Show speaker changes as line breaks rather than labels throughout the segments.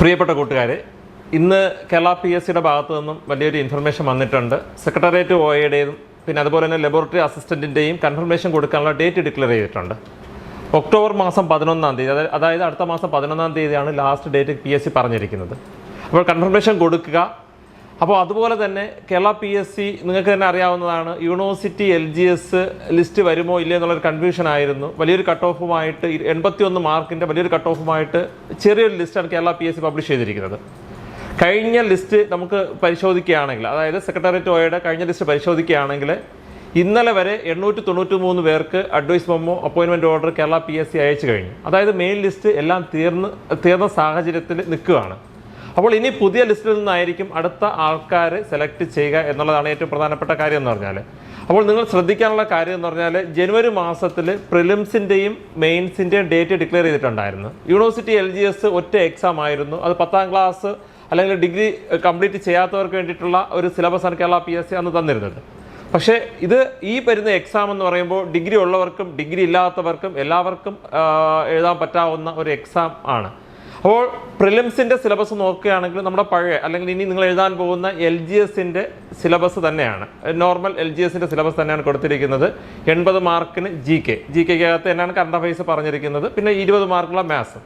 പ്രിയപ്പെട്ട കൂട്ടുകാരെ ഇന്ന് കേരള പി എസ് സിയുടെ ഭാഗത്തു നിന്നും വലിയൊരു ഇൻഫർമേഷൻ വന്നിട്ടുണ്ട്. സെക്രട്ടേറിയറ്റ് ഒയുടെയും പിന്നെ അതുപോലെ തന്നെ ലബോറട്ടറി അസിസ്റ്റന്റിന്റെയും കൺഫർമേഷൻ കൊടുക്കാനുള്ള ഡേറ്റ് ഡിക്ലെയർ ചെയ്തിട്ടുണ്ട്. ഒക്ടോബർ മാസം പതിനൊന്നാം തീയതി അതായത് അടുത്ത മാസം പതിനൊന്നാം തീയതിയാണ് last date P S C പറഞ്ഞിരിക്കുന്നത്. അപ്പോൾ കൺഫർമേഷൻ കൊടുക്കുക അപ്പോൾ അതുപോലെ തന്നെ കേരള പി എസ് സി നിങ്ങൾക്ക് തന്നെ അറിയാവുന്നതാണ് university L G S list വരുമോ ഇല്ലേ എന്നുള്ളൊരു കൺഫ്യൂഷൻ ആയിരുന്നു. വലിയൊരു കട്ട് ഓഫുമായിട്ട് എൺപത്തി ഒന്ന് മാർക്കിന്റെ വലിയൊരു കട്ട് ഓഫുമായിട്ട് ചെറിയൊരു ലിസ്റ്റാണ് Kerala P S C publish ചെയ്തിരിക്കുന്നത്. കഴിഞ്ഞ ലിസ്റ്റ് നമുക്ക് പരിശോധിക്കുകയാണെങ്കിൽ അതായത് സെക്രട്ടേറിയറ്റ് ഓയുടെ കഴിഞ്ഞ ലിസ്റ്റ് പരിശോധിക്കുകയാണെങ്കിൽ ഇന്നലെ വരെ എണ്ണൂറ്റി തൊണ്ണൂറ്റി മൂന്ന് പേർക്ക് advice memo അപ്പോയിൻമെന്റ് order Kerala P S C അയച്ചു കഴിഞ്ഞു. അതായത് മെയിൻ ലിസ്റ്റ് എല്ലാം തീർന്ന് തീർന്ന സാഹചര്യത്തിൽ നിൽക്കുകയാണ്. അപ്പോൾ ഇനി പുതിയ ലിസ്റ്റിൽ നിന്നായിരിക്കും അടുത്ത ആൾക്കാരെ സെലക്ട് ചെയ്യുക എന്നുള്ളതാണ് ഏറ്റവും പ്രധാനപ്പെട്ട കാര്യം എന്ന് പറഞ്ഞാൽ അപ്പോൾ നിങ്ങൾ ശ്രദ്ധിക്കാനുള്ള കാര്യം എന്ന് പറഞ്ഞാൽ ജനുവരി മാസത്തിൽ പ്രിലിംസിന്റെയും മെയിൻസിന്റെയും ഡേറ്റ് ഡിക്ലെയർ ചെയ്തിട്ടുണ്ടായിരുന്നു. യൂണിവേഴ്സിറ്റി എൽ ജി എസ് ഒറ്റ എക്സാം ആയിരുന്നു. അത് പത്താം ക്ലാസ് അല്ലെങ്കിൽ ഡിഗ്രി കംപ്ലീറ്റ് ചെയ്യാത്തവർക്ക് വേണ്ടിയിട്ടുള്ള ഒരു സിലബസാണ് കേരള പി എസ് സി അന്ന് തന്നിരുന്നത്. പക്ഷേ ഇത് ഈ വരുന്ന എക്സാം എന്ന് പറയുമ്പോൾ ഡിഗ്രി ഉള്ളവർക്കും ഡിഗ്രി ഇല്ലാത്തവർക്കും എല്ലാവർക്കും എഴുതാൻ പറ്റാവുന്ന ഒരു എക്സാം ആണ്. അപ്പോൾ പ്രിലിംസിന്റെ സിലബസ് നോക്കുകയാണെങ്കിൽ നമ്മുടെ പഴയ അല്ലെങ്കിൽ ഇനി നിങ്ങൾ എഴുതാൻ പോകുന്ന എൽ ജി എസിന്റെ സിലബസ് തന്നെയാണ്. നോർമൽ എൽ ജി എസിന്റെ സിലബസ് തന്നെയാണ് കൊടുത്തിരിക്കുന്നത്. എൺപത് മാർക്കിന് ജി കെ ജി കെക്കകത്ത് തന്നെയാണ് കറണ്ട് അഫയേഴ്സ് പറഞ്ഞിരിക്കുന്നത്. പിന്നെ ഇരുപത് മാർക്കുള്ള മാത്സ്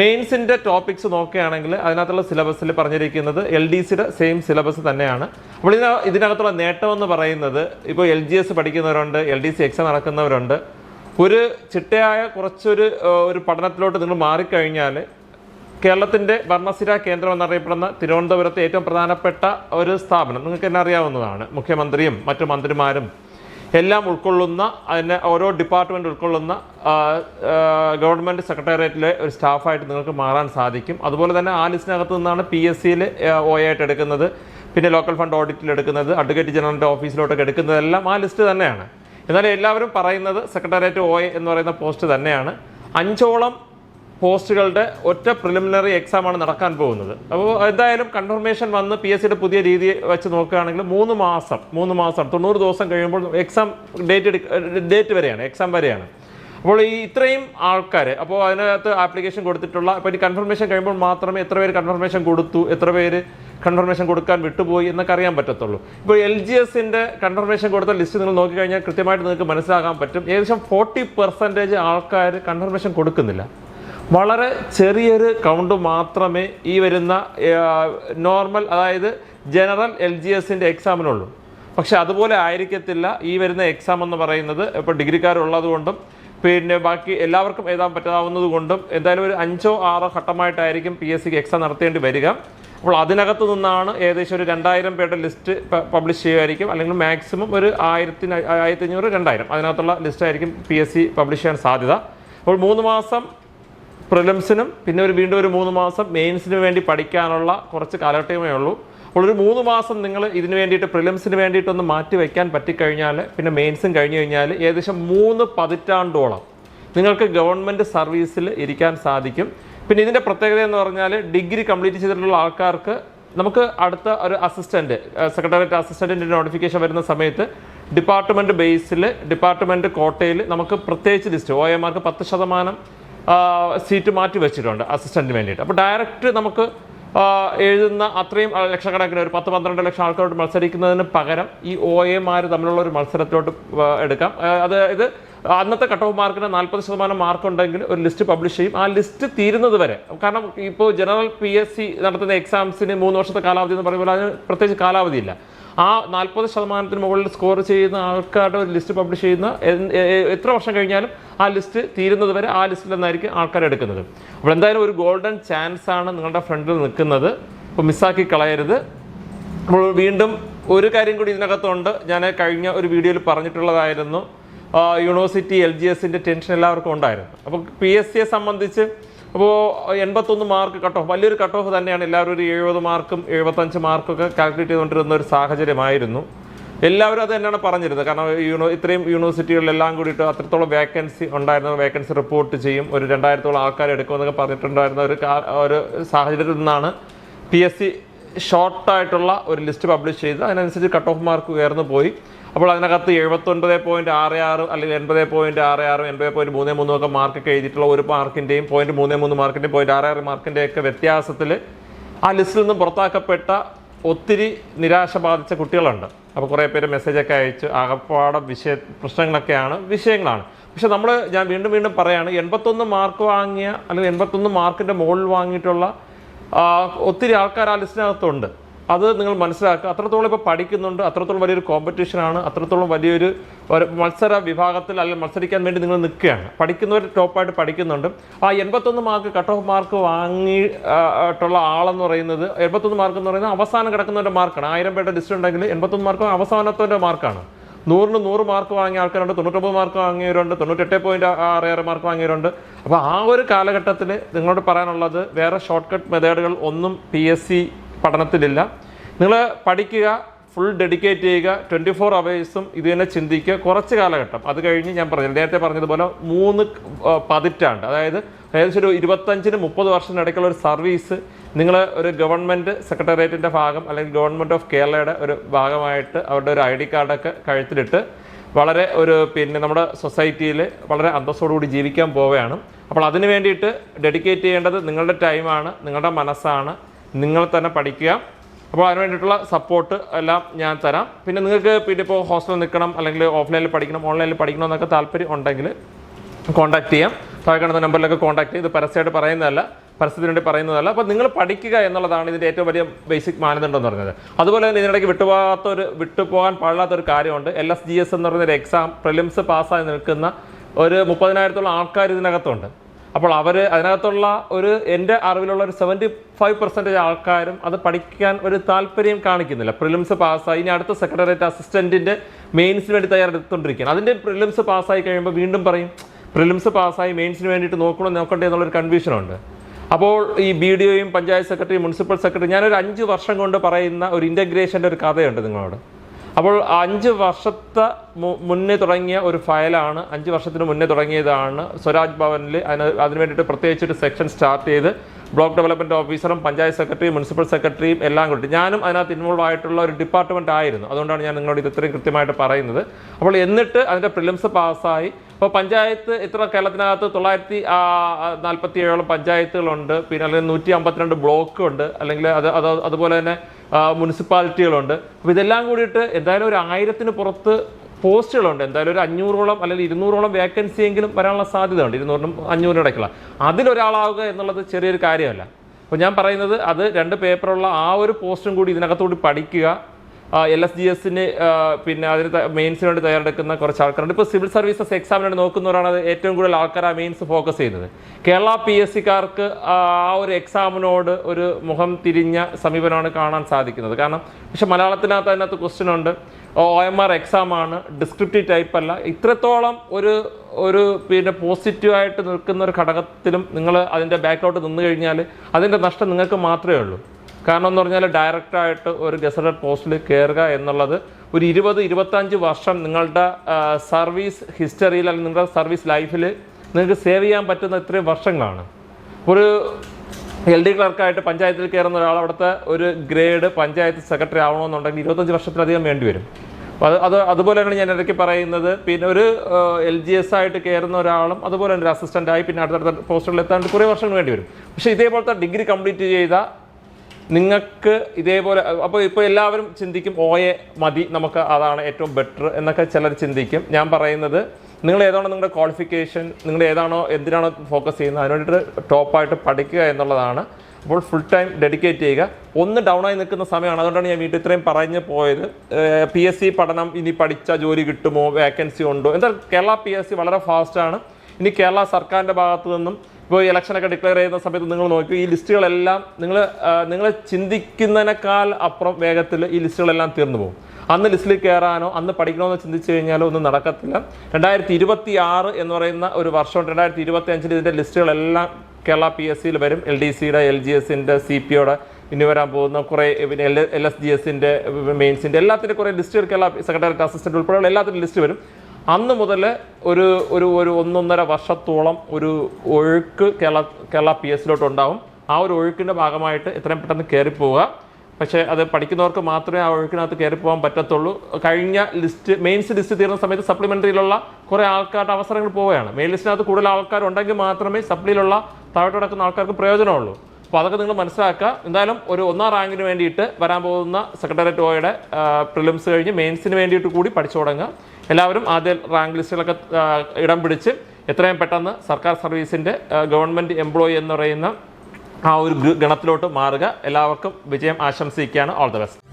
മെയിൻസിന്റെ ടോപ്പിക്സ് നോക്കുകയാണെങ്കിൽ അതിനകത്തുള്ള സിലബസിൽ പറഞ്ഞിരിക്കുന്നത് എൽ ഡി സിയുടെ സെയിം സിലബസ് തന്നെയാണ്. അപ്പോൾ ഇതിന ഇതിനകത്തുള്ള നേട്ടമെന്ന് പറയുന്നത് ഇപ്പോൾ എൽ ജി എസ് പഠിക്കുന്നവരുണ്ട് എൽ ഡി സി എക്സാം നടക്കുന്നവരുണ്ട്. ഒരു ചിട്ടയായ കുറച്ചൊരു ഒരു പഠനത്തിലോട്ട് നിങ്ങൾ മാറിക്കഴിഞ്ഞാൽ കേരളത്തിന്റെ ഭരണസിര കേന്ദ്രം എന്നറിയപ്പെടുന്ന തിരുവനന്തപുരത്തെ ഏറ്റവും പ്രധാനപ്പെട്ട ഒരു സ്ഥാപനം. നിങ്ങൾക്ക് തന്നെ അറിയാവുന്നതാണ്. മുഖ്യമന്ത്രിയും മറ്റു മന്ത്രിമാരും എല്ലാം ഉൾക്കൊള്ളുന്ന അതിനെ ഓരോ ഡിപ്പാർട്ട്മെന്റ് ഉൾക്കൊള്ളുന്ന ഗവൺമെന്റ് സെക്രട്ടേറിയറ്റിലെ ഒരു സ്റ്റാഫായിട്ട് നിങ്ങൾക്ക് മാറാൻ സാധിക്കും. അതുപോലെ തന്നെ ആ ലിസ്റ്റിനകത്ത് നിന്നാണ് പി എസ് സിയിൽ ഒ ആയിട്ട് എടുക്കുന്നത്. പിന്നെ ലോക്കൽ ഫണ്ട് ഓഡിറ്റിൽ എടുക്കുന്നത് അഡ്വക്കേറ്റ് ജനറലിന്റെ ഓഫീസിലോട്ടൊക്കെ എടുക്കുന്നതെല്ലാം ആ ലിസ്റ്റ് തന്നെയാണ്. എന്നാലും എല്ലാവരും പറയുന്നത് സെക്രട്ടേറിയറ്റ് ഒ എന്ന് പറയുന്ന പോസ്റ്റ് തന്നെയാണ്. അഞ്ചോളം പോസ്റ്റുകളുടെ ഒറ്റ പ്രിലിമിനറി എക്സാമാണ് നടക്കാൻ പോകുന്നത്. അപ്പോൾ എന്തായാലും കൺഫർമേഷൻ വന്ന് പി എസ് സിയുടെ പുതിയ രീതി വെച്ച് നോക്കുകയാണെങ്കിൽ മൂന്ന് മാസം മൂന്ന് മാസം തൊണ്ണൂറ് ദിവസം കഴിയുമ്പോൾ എക്സാം ഡേറ്റ് ഡേറ്റ് വരെയാണ് എക്സാം വരെയാണ്. അപ്പോൾ ഈ ഇത്രയും ആൾക്കാർ അപ്പോൾ അതിനകത്ത് ആപ്ലിക്കേഷൻ കൊടുത്തിട്ടുള്ള അപ്പോൾ ഇനി കൺഫർമേഷൻ കഴിയുമ്പോൾ മാത്രമേ എത്ര പേര് കൺഫർമേഷൻ കൊടുത്തു എത്ര പേര് കൺഫർമേഷൻ കൊടുക്കാൻ വിട്ടുപോയി എന്നൊക്കെ അറിയാൻ പറ്റത്തുള്ളൂ. ഇപ്പോൾ എൽ ജി എസിന്റെ കൺഫർമേഷൻ കൊടുത്ത ലിസ്റ്റ് നിങ്ങൾ നോക്കിക്കഴിഞ്ഞാൽ കൃത്യമായിട്ട് നിങ്ങൾക്ക് മനസ്സിലാക്കാൻ പറ്റും. ഏകദേശം ഫോർട്ടി പെർസെന്റേജ് ആൾക്കാർ കൺഫർമേഷൻ കൊടുക്കുന്നില്ല. വളരെ ചെറിയൊരു കൗണ്ട് മാത്രമേ ഈ വരുന്ന നോർമൽ അതായത് ജനറൽ എൽ ജി എസിന്റെ എക്സാമിനുള്ളൂ പക്ഷെ അതുപോലെ ആയിരിക്കത്തില്ല ഈ വരുന്ന എക്സാം എന്ന് പറയുന്നത്. ഇപ്പോൾ ഡിഗ്രിക്കാർ ഉള്ളതുകൊണ്ടും പിന്നെ ബാക്കി എല്ലാവർക്കും എഴുതാൻ പറ്റാവുന്നത് കൊണ്ടും എന്തായാലും ഒരു അഞ്ചോ ആറോ ഘട്ടമായിട്ടായിരിക്കും പി എസ് സിക്ക് എക്സാം നടത്തേണ്ടി വരിക. അപ്പോൾ അതിനകത്ത് നിന്നാണ് ഏകദേശം ഒരു രണ്ടായിരം പേരുടെ ലിസ്റ്റ് പബ്ലിഷ് ചെയ്യുമായിരിക്കും അല്ലെങ്കിൽ മാക്സിമം ഒരു ആയിരത്തിന് ആയിരത്തി അഞ്ഞൂറ് രണ്ടായിരം. അതിനകത്തുള്ള ലിസ്റ്റായിരിക്കും പി എസ് സി പബ്ലിഷ് ചെയ്യാൻ സാധ്യത. അപ്പോൾ മൂന്ന് മാസം പ്രിലിംസിനും പിന്നെ ഒരു വീണ്ടും ഒരു മൂന്ന് മാസം മെയിൻസിന് വേണ്ടി പഠിക്കാനുള്ള കുറച്ച് കാലഘട്ടമേ ഉള്ളൂ. അപ്പോൾ ഒരു മൂന്ന് മാസം നിങ്ങൾ ഇതിന് വേണ്ടിയിട്ട് പ്രിലിംസിന് വേണ്ടിയിട്ടൊന്ന് മാറ്റി വയ്ക്കാൻ പറ്റിക്കഴിഞ്ഞാൽ പിന്നെ മെയിൻസും കഴിഞ്ഞു കഴിഞ്ഞാൽ ഏകദേശം മൂന്ന് പതിറ്റാണ്ടോളം നിങ്ങൾക്ക് ഗവൺമെന്റ് സർവീസിൽ ഇരിക്കാൻ സാധിക്കും. പിന്നെ ഇതിന്റെ പ്രത്യേകത എന്ന് പറഞ്ഞാൽ ഡിഗ്രി കംപ്ലീറ്റ് ചെയ്തിട്ടുള്ള ആൾക്കാർക്ക് നമുക്ക് അടുത്ത ഒരു അസിസ്റ്റന്റ് സെക്രട്ടേറിയറ്റ് അസിസ്റ്റന്റിന്റെ നോട്ടിഫിക്കേഷൻ വരുന്ന സമയത്ത് ഡിപ്പാർട്ട്മെന്റ് ബേസിൽ ഡിപ്പാർട്ട്മെന്റ് കോട്ടയിൽ നമുക്ക് പ്രത്യേകിച്ച് ലിസ്റ്റ് ഒ എമാർക്ക് പത്ത് ശതമാനം സീറ്റ് മാറ്റി വെച്ചിട്ടുണ്ട് അസിസ്റ്റന്റിന് വേണ്ടിയിട്ട്. അപ്പോൾ ഡയറക്റ്റ് നമുക്ക് എഴുതുന്ന അത്രയും ലക്ഷക്കണക്കിന് ഒരു പത്ത് പന്ത്രണ്ട് ലക്ഷം ആൾക്കാരോട് മത്സരിക്കുന്നതിന് പകരം ഈ ഒ എമാർ തമ്മിലുള്ള ഒരു മത്സരത്തിലോട്ട് എടുക്കാം. അതായത് അന്നത്തെ കട്ട് ഓഫ് മാർക്കിന് നാൽപ്പത് ശതമാനം മാർക്ക് ഉണ്ടെങ്കിൽ ഒരു ലിസ്റ്റ് പബ്ലിഷ് ചെയ്യും. ആ ലിസ്റ്റ് തീരുന്നത് വരെ. കാരണം ഇപ്പോൾ ജനറൽ പി എസ് സി നടത്തുന്ന എക്സാംസിന് മൂന്ന് വർഷത്തെ കാലാവധി എന്ന് പറയുമ്പോൾ അതിന് പ്രത്യേകിച്ച് കാലാവധിയില്ല. ആ നാൽപ്പത് ശതമാനത്തിന് മുകളിൽ സ്കോർ ചെയ്യുന്ന ആൾക്കാരുടെ ഒരു ലിസ്റ്റ് പബ്ലിഷ് ചെയ്യുന്ന എത്ര വർഷം കഴിഞ്ഞാലും ആ ലിസ്റ്റ് തീരുന്നത് വരെ ആ ലിസ്റ്റിൽ നിന്നായിരിക്കും ആൾക്കാർ എടുക്കുന്നത്. അപ്പോൾ എന്തായാലും ഒരു ഗോൾഡൻ ചാൻസ് ആണ് നിങ്ങളുടെ ഫ്രണ്ടിൽ നിൽക്കുന്നത്. അപ്പോൾ മിസ്സാക്കി കളയരുത്. നമ്മൾ വീണ്ടും ഒരു കാര്യം കൂടി ഇതിനകത്തുണ്ട്. ഞാൻ കഴിഞ്ഞ ഒരു വീഡിയോയിൽ പറഞ്ഞിട്ടുള്ളതായിരുന്നു യൂണിവേഴ്സിറ്റി എൽ ജി എസിന്റെ ടെൻഷൻ എല്ലാവർക്കും ഉണ്ടായിരുന്നു. അപ്പോൾ പി എസ് സിയെ സംബന്ധിച്ച് അപ്പോൾ എൺപത്തൊന്ന് മാർക്ക് കട്ട് ഓഫ് വലിയൊരു കട്ട് ഓഫ് തന്നെയാണ് എല്ലാവരും ഒരു എഴുപത് മാർക്കും എഴുപത്തഞ്ച് മാർക്കൊക്കെ കാൽക്കുലേറ്റ് ചെയ്തുകൊണ്ടിരുന്ന ഒരു സാഹചര്യമായിരുന്നു. എല്ലാവരും അത് തന്നെയാണ് പറഞ്ഞിരുന്നത്. കാരണം യൂണോ ഇത്രയും യൂണിവേഴ്സിറ്റികളിലെല്ലാം കൂടിയിട്ട് അത്രത്തോളം വേക്കൻസി ഉണ്ടായിരുന്നു വേക്കൻസി റിപ്പോർട്ട് ചെയ്യും. ഒരു രണ്ടായിരത്തോളം ആൾക്കാർ എടുക്കുമെന്നൊക്കെ പറഞ്ഞിട്ടുണ്ടായിരുന്ന ഒരു ഒരു സാഹചര്യത്തിൽ നിന്നാണ് പി എസ് സി ഷോർട്ടായിട്ടുള്ള ഒരു ലിസ്റ്റ് പബ്ലിഷ് ചെയ്ത് അതിനനുസരിച്ച് കട്ട് ഓഫ് മാർക്ക് ഉയർന്നു പോയി. അപ്പോൾ അതിനകത്ത് എഴുപത്തൊൻപത് പോയിന്റ് ആറ് ആറ് അല്ലെങ്കിൽ എൺപത് പോയിന്റ് ആറ് ആറ് എൺപത് പോയിന്റ് മൂന്ന് മൂന്നും ഒക്കെ മാർക്കൊക്കെ എഴുതിയിട്ടുള്ള ഒരു മാർക്കിന്റെയും പോയിന്റ് മൂന്ന് മൂന്ന് മാർക്കിന്റെയും പോയിന്റ് ആറ് ആറ് മാർക്കിന്റെ ഒക്കെ വ്യത്യാസത്തിൽ ആ ലിസ്റ്റിൽ നിന്നും പുറത്താക്കപ്പെട്ട ഒത്തിരി നിരാശ ബാധിച്ച കുട്ടികളുണ്ട്. അപ്പോൾ കുറേ പേര് മെസ്സേജൊക്കെ അയച്ച് ആകപ്പാടെ വിഷയ പ്രശ്നങ്ങളൊക്കെയാണ് വിഷയങ്ങളാണ്. പക്ഷെ നമ്മൾ ഞാൻ വീണ്ടും വീണ്ടും പറയാണ് എൺപത്തൊന്ന് മാർക്ക് വാങ്ങിയ അല്ലെങ്കിൽ എൺപത്തൊന്ന് മാർക്കിന്റെ മുകളിൽ വാങ്ങിയിട്ടുള്ള ഒത്തിരി ആൾക്കാർ ആ ലിസ്റ്റിനകത്തുണ്ട്. അത് നിങ്ങൾ മനസ്സിലാക്കുക. അത്രത്തോളം ഇപ്പോൾ പഠിക്കുന്നുണ്ട്. അത്രത്തോളം വലിയൊരു കോമ്പറ്റീഷനാണ് അത്രത്തോളം വലിയൊരു മത്സര വിഭാഗത്തിൽ അല്ലെങ്കിൽ മത്സരിക്കാൻ വേണ്ടി നിങ്ങൾ നിൽക്കുകയാണ്. പഠിക്കുന്നവർ ടോപ്പായിട്ട് പഠിക്കുന്നുണ്ട്. ആ എൺപത്തൊന്ന് മാർക്ക് കട്ട് ഓഫ് മാർക്ക് വാങ്ങിയിട്ടുള്ള ആളെന്ന് പറയുന്നത് എൺപത്തൊന്ന് മാർക്ക് എന്ന് പറയുന്നത് അവസാനം കിടക്കുന്നവന്റെ മാർക്കാണ് ആയിരം പേരുടെ ലിസ്റ്റ് ഉണ്ടെങ്കിൽ എൺപത്തൊന്ന് മാർക്ക് അവസാനത്തവന്റെ മാർക്കാണ് നൂറിന് നൂറ് മാർക്ക് വാങ്ങിയ ആൾക്കാരുണ്ട്. തൊണ്ണൂറ്റൊമ്പത് മാർക്ക് വാങ്ങിയവരുണ്ട്. തൊണ്ണൂറ്റെട്ട് പോയിന്റ് ആറ് ആറ് മാർക്ക് വാങ്ങിയവരുണ്ട്. അപ്പോൾ ആ ഒരു കാലഘട്ടത്തിൽ നിങ്ങളോട് പറയാനുള്ളത് വേറെ ഷോർട്ട് കട്ട് മെത്തേഡുകൾ ഒന്നും പി എസ് സി പഠനത്തിലില്ല. നിങ്ങൾ പഠിക്കുക ഫുൾ ഡെഡിക്കേറ്റ് ചെയ്യുക ട്വന്റി ഫോർ അവേഴ്സും ഇത് തന്നെ ചിന്തിക്കുക കുറച്ച് കാലഘട്ടം. അത് കഴിഞ്ഞ് ഞാൻ പറഞ്ഞു നേരത്തെ പറഞ്ഞതുപോലെ മൂന്ന് പതിറ്റാണ്ട്. അതായത് ഏകദേശം ഒരു ഇരുപത്തഞ്ചിന് മുപ്പത് വർഷത്തിനിടയ്ക്കുള്ള ഒരു സർവീസ് നിങ്ങൾ ഒരു ഗവൺമെന്റ് സെക്രട്ടേറിയറ്റിന്റെ ഭാഗം അല്ലെങ്കിൽ ഗവൺമെന്റ് ഓഫ് കേരളയുടെ ഒരു ഭാഗമായിട്ട് അവരുടെ ഒരു ഐ ഡി കാർഡൊക്കെ കഴുത്തിലിട്ട് വളരെ ഒരു പിന്നെ നമ്മുടെ സൊസൈറ്റിയിൽ വളരെ അന്തസ്സോടുകൂടി ജീവിക്കാൻ പോവുകയാണ്. അപ്പോൾ അതിന് വേണ്ടിയിട്ട് ഡെഡിക്കേറ്റ് ചെയ്യേണ്ടത് നിങ്ങളുടെ ടൈമാണ് നിങ്ങളുടെ മനസ്സാണ്. നിങ്ങൾ തന്നെ പഠിക്കുക. അപ്പോൾ അതിന് വേണ്ടിയിട്ടുള്ള സപ്പോർട്ട് എല്ലാം ഞാൻ തരാം. പിന്നെ നിങ്ങൾക്ക് പിന്നെ ഇപ്പോൾ ഹോസ്റ്റലിൽ നിൽക്കണം അല്ലെങ്കിൽ ഓഫ്ലൈനിൽ പഠിക്കണം ഓൺലൈനിൽ പഠിക്കണം എന്നൊക്കെ താല്പര്യം ഉണ്ടെങ്കിൽ കോൺടാക്ട് ചെയ്യാം. താഴെ കാണുന്ന നമ്പറിലൊക്കെ കോൺടാക്ട് ഇത് പരസ്യമായിട്ട് പറയുന്നതല്ല പരസ്യത്തിന് വേണ്ടി പറയുന്നതല്ല. അപ്പോൾ നിങ്ങൾ പഠിക്കുക എന്നുള്ളതാണ് ഇതിന്റെ ഏറ്റവും വലിയ ബേസിക് മാനദണ്ഡം എന്ന് പറഞ്ഞത് അതുപോലെ തന്നെ ഇതിനിടയ്ക്ക് വിട്ടുപോകാത്ത ഒരു വിട്ടുപോകാൻ പാടില്ലാത്ത ഒരു കാര്യമുണ്ട്. എൽ എസ് ജി എസ് എന്ന് പറയുന്ന ഒരു എക്സാം പ്രിലിംസ് പാസ്സായി നിൽക്കുന്ന ഒരു മുപ്പതിനായിരത്തോളം ആൾക്കാർ ഇതിനകത്തുണ്ട്. അപ്പോൾ അവർ അതിനകത്തുള്ള ഒരു എന്റെ അറിവിലുള്ള ഒരു സെവന്റി ഫൈവ് പെർസെന്റേജ് ആൾക്കാരും അത് പഠിക്കാൻ ഒരു താല്പര്യം കാണിക്കുന്നില്ല. പ്രിലിംസ് പാസ്സായി. ഇനി അടുത്ത സെക്രട്ടേറിയറ്റ് അസിസ്റ്റന്റിന്റെ മെയിൻസിന് വേണ്ടി തയ്യാറെടുത്തുകൊണ്ടിരിക്കുകയാണ്. അതിന്റെ പ്രിലിംസ് പാസ്സായി കഴിയുമ്പോൾ വീണ്ടും പറയും പ്രിലിംസ് പാസ്സായി മെയിൻസിന് വേണ്ടിയിട്ട് നോക്കണോ നോക്കണ്ടേ എന്നുള്ളൊരു കൺഫ്യൂഷനുണ്ട്. അപ്പോൾ ഈ ബി ഡി ഒയും പഞ്ചായത്ത് സെക്രട്ടറി മുനിസിപ്പൽ സെക്രട്ടറി ഞാനൊരു അഞ്ച് വർഷം കൊണ്ട് പറയുന്ന ഒരു ഇന്റഗ്രേഷന്റെ ഒരു കഥയുണ്ട് നിങ്ങളോട്. അപ്പോൾ അഞ്ച് വർഷത്തെ മുന്നേ തുടങ്ങിയ ഒരു ഫയലാണ് അഞ്ച് വർഷത്തിന് മുന്നേ തുടങ്ങിയതാണ് സ്വരാജ് ഭവനിൽ അതിന് അതിന് വേണ്ടിയിട്ട് പ്രത്യേകിച്ചൊരു സെക്ഷൻ സ്റ്റാർട്ട് ചെയ്ത് ബ്ലോക്ക് ഡെവലപ്മെന്റ് ഓഫീസറും പഞ്ചായത്ത് സെക്രട്ടറിയും മുനിസിപ്പൽ സെക്രട്ടറിയും എല്ലാം കൂടി. ഞാനും അതിനകത്ത് ഇൻവോൾവ് ആയിട്ടുള്ള ഒരു ഡിപ്പാർട്ട്മെന്റ് ആയിരുന്നു. അതുകൊണ്ടാണ് ഞാൻ നിങ്ങളോട് ഇത് ഇത്രയും കൃത്യമായിട്ട് പറയുന്നത്. അപ്പോൾ എന്നിട്ട് അതിന്റെ പ്രിലിംസ് പാസ്സായി ഇപ്പോൾ പഞ്ചായത്ത് ഇത്ര കേരളത്തിനകത്ത് തൊള്ളായിരത്തി നാൽപ്പത്തി ഏഴോളം പഞ്ചായത്തുകളുണ്ട്. പിന്നെ അല്ലെങ്കിൽ നൂറ്റി അമ്പത്തിരണ്ട് ബ്ലോക്കുണ്ട്. അല്ലെങ്കിൽ അത് അത് അതുപോലെ തന്നെ മുനിസിപ്പാലിറ്റികളുണ്ട്. അപ്പോൾ ഇതെല്ലാം കൂടിയിട്ട് എന്തായാലും ഒരു ആയിരത്തിന് പുറത്ത് പോസ്റ്റുകളുണ്ട്. എന്തായാലും ഒരു അഞ്ഞൂറോളം അല്ലെങ്കിൽ ഇരുന്നൂറോളം വേക്കൻസി എങ്കിലും വരാനുള്ള സാധ്യതയുണ്ട്. ഇരുന്നൂറിനും അഞ്ഞൂറിനും ഇടയ്ക്കുള്ള. അതിലൊരാളാവുക എന്നുള്ളത് ചെറിയൊരു കാര്യമല്ല. അപ്പോൾ ഞാൻ പറയുന്നത് അത് രണ്ട് പേപ്പറുള്ള ആ ഒരു പോസ്റ്റും കൂടി ഇതിനകത്തുകൂടി പഠിക്കുക. എൽ എസ് ജി എസിന് പിന്നെ അതിന് മെയിൻസിന് വേണ്ടി തയ്യാറെടുക്കുന്ന കുറച്ച് ആൾക്കാരുണ്ട് ഇപ്പോൾ സിവിൽ സർവീസസ് എക്സാമിന് നോക്കുന്നവരാണ് ഏറ്റവും കൂടുതൽ ആൾക്കാർ ആ മെയിൻസ് ഫോക്കസ് ചെയ്യുന്നത്. കേരള പി എസ് സിക്കാർക്ക് ആ ഒരു എക്സാമിനോട് ഒരു മുഖം തിരിഞ്ഞ സമീപനമാണ് കാണാൻ സാധിക്കുന്നത്. കാരണം പക്ഷെ മലയാളത്തിനകത്ത് അതിനകത്ത് ക്വസ്റ്റ്യൻ ഉണ്ട്. ഒ എം ആർ എക്സാം ആണ് ഡിസ്ക്രിപ്റ്റീവ് ടൈപ്പ് അല്ല. ഇത്രത്തോളം ഒരു ഒരു പിന്നെ പോസിറ്റീവായിട്ട് നിൽക്കുന്ന ഒരു ഘടകത്തിലും നിങ്ങൾ അതിന്റെ ബാക്കിലോട്ട് നിന്ന് കഴിഞ്ഞാൽ അതിന്റെ നഷ്ടം നിങ്ങൾക്ക് മാത്രമേ ഉള്ളൂ. കാരണം എന്ന് പറഞ്ഞാൽ ഡയറക്റ്റായിട്ട് ഒരു ഗസറ്റഡ് പോസ്റ്റിൽ കയറുക എന്നുള്ളത് ഒരു ഇരുപത് ഇരുപത്തഞ്ച് വർഷം നിങ്ങളുടെ സർവീസ് ഹിസ്റ്ററിയിൽ അല്ലെങ്കിൽ നിങ്ങളുടെ സർവീസ് ലൈഫിൽ നിങ്ങൾക്ക് സേവ് ചെയ്യാൻ പറ്റുന്ന ഇത്രയും വർഷങ്ങളാണ്. ഒരു എൽ ഡി ക്ലർക്കായിട്ട് പഞ്ചായത്തിൽ കയറുന്ന ഒരാൾ അവിടുത്തെ ഒരു ഗ്രേഡ് പഞ്ചായത്ത് സെക്രട്ടറി ആവണമെന്നുണ്ടെങ്കിൽ ഇരുപത്തഞ്ച് വർഷത്തിലധികം വേണ്ടി വരും. അത് അത് അതുപോലെ തന്നെ ഞാൻ ഇടയ്ക്ക് പറയുന്നത്. പിന്നെ ഒരു എൽ ജി എസ് ആയിട്ട് കയറുന്ന ഒരാളും അതുപോലെ തന്നെ ഒരു അസിസ്റ്റന്റായി പിന്നെ അടുത്തടുത്ത പോസ്റ്റുകളിൽ എത്താൻ കുറേ വർഷങ്ങൾ വേണ്ടി വരും. പക്ഷേ ഇതേപോലത്തെ ഡിഗ്രി കംപ്ലീറ്റ് ചെയ്ത നിങ്ങൾക്ക് ഇതേപോലെ അപ്പോൾ ഇപ്പോൾ എല്ലാവരും ചിന്തിക്കും ഓയെ മതി നമുക്ക് അതാണ് ഏറ്റവും ബെറ്റർ എന്നൊക്കെ ചിലർ ചിന്തിക്കും. ഞാൻ പറയുന്നത് നിങ്ങൾ ഏതാണോ നിങ്ങളുടെ ക്വാളിഫിക്കേഷൻ നിങ്ങൾ ഏതാണോ എന്തിനാണോ ഫോക്കസ് ചെയ്യുന്നത് അതിന് വേണ്ടിയിട്ട് ടോപ്പായിട്ട് പഠിക്കുക എന്നുള്ളതാണ്. അപ്പോൾ ഫുൾ ടൈം ഡെഡിക്കേറ്റ് ചെയ്യുക. ഒന്ന് ഡൗൺ ആയി നിൽക്കുന്ന സമയമാണ്. അതുകൊണ്ടാണ് ഞാൻ വീട്ടിൽ ഇത്രയും പറഞ്ഞു പോയത്. പി എസ് സി പഠനം ഇനി പഠിച്ച ജോലി കിട്ടുമോ? വേക്കൻസി ഉണ്ടോ? എന്താ കേരള പി എസ് സി വളരെ ഫാസ്റ്റാണ് ഇനി കേരള സർക്കാരിന്റെ ഭാഗത്തു നിന്നും ഇപ്പോൾ ഇലക്ഷനൊക്കെ ഡിക്ലെയർ ചെയ്യുന്ന സമയത്ത് നിങ്ങൾ നോക്കി ഈ ലിസ്റ്റുകളെല്ലാം നിങ്ങൾ നിങ്ങൾ ചിന്തിക്കുന്നതിനേക്കാൾ അപ്പുറം വേഗത്തിൽ ഈ ലിസ്റ്റുകളെല്ലാം തീർന്നു പോകും. അന്ന് ലിസ്റ്റിൽ കയറാനോ അന്ന് പഠിക്കണമെന്ന് ചിന്തിച്ചു കഴിഞ്ഞാലോ ഒന്നും നടക്കത്തില്ല. രണ്ടായിരത്തി ഇരുപത്തി ആറ് എന്ന് പറയുന്ന ഒരു വർഷം രണ്ടായിരത്തി ഇരുപത്തി അഞ്ചിൽ ഇതിന്റെ ലിസ്റ്റുകളെല്ലാം കേരള പി എസ് സിയിൽ വരും. എൽ ഡി സിയുടെ എൽ ജി എസിന്റെ സി പി ഒയുടെ ഇനി വരാൻ പോകുന്ന കുറേ പിന്നെ എൽ എസ് ജി എസിന്റെ മെയിൻസിന്റെ എല്ലാത്തിന്റെ കുറേ ലിസ്റ്റുകൾ കേരള സെക്രട്ടറി അസിസ്റ്റന്റ് ഉൾപ്പെടെയുള്ള എല്ലാത്തിന്റെ ലിസ്റ്റ് വരും. അന്ന് മുതൽ ഒരു ഒരു ഒരു ഒന്നൊന്നര വർഷത്തോളം ഒരു ഒഴുക്ക് കേരള കേരള പി എസിലോട്ട് ഉണ്ടാവും ആ ഒരു ഒഴുക്കിന്റെ ഭാഗമായിട്ട് എത്രയും പെട്ടെന്ന് കയറിപ്പോവുക പക്ഷേ അത് പഠിക്കുന്നവർക്ക് മാത്രമേ ആ ഒഴുക്കിനകത്ത് കയറി പോകാൻ പറ്റത്തുള്ളൂ. കഴിഞ്ഞ ലിസ്റ്റ് മെയിൻസ് ലിസ്റ്റ് തീർന്ന സമയത്ത് സപ്ലിമെന്ററിയിലുള്ള കുറേ ആൾക്കാരുടെ അവസരങ്ങൾ പോവുകയാണ്. മെയിൻ ലിസ്റ്റിനകത്ത് കൂടുതൽ ആൾക്കാരുണ്ടെങ്കിൽ മാത്രമേ സപ്ലിയിലുള്ള താഴോട്ട് ആൾക്കാർക്ക് പ്രയോജനമുള്ളൂ. അപ്പോൾ അതൊക്കെ നിങ്ങൾ മനസ്സിലാക്കുക. എന്തായാലും ഒരു ഒന്നാം റാങ്കിന് വേണ്ടിയിട്ട് വരാൻ പോകുന്ന സെക്രട്ടേറിയറ്റ് ഓയുടെ പ്രിലിംസ് കഴിഞ്ഞ് മെയിൻസിന് വേണ്ടിയിട്ട് കൂടി പഠിച്ചു തുടങ്ങുക. എല്ലാവരും ആദ്യ റാങ്ക് ലിസ്റ്റുകളൊക്കെ ഇടം പിടിച്ച് എത്രയും പെട്ടെന്ന് സർക്കാർ സർവീസിന്റെ ഗവൺമെന്റ് എംപ്ലോയി എന്ന് പറയുന്ന ആ ഒരു ഗണത്തിലോട്ട് മാറുക. എല്ലാവർക്കും വിജയം ആശംസിക്കുകയാണ്. All the best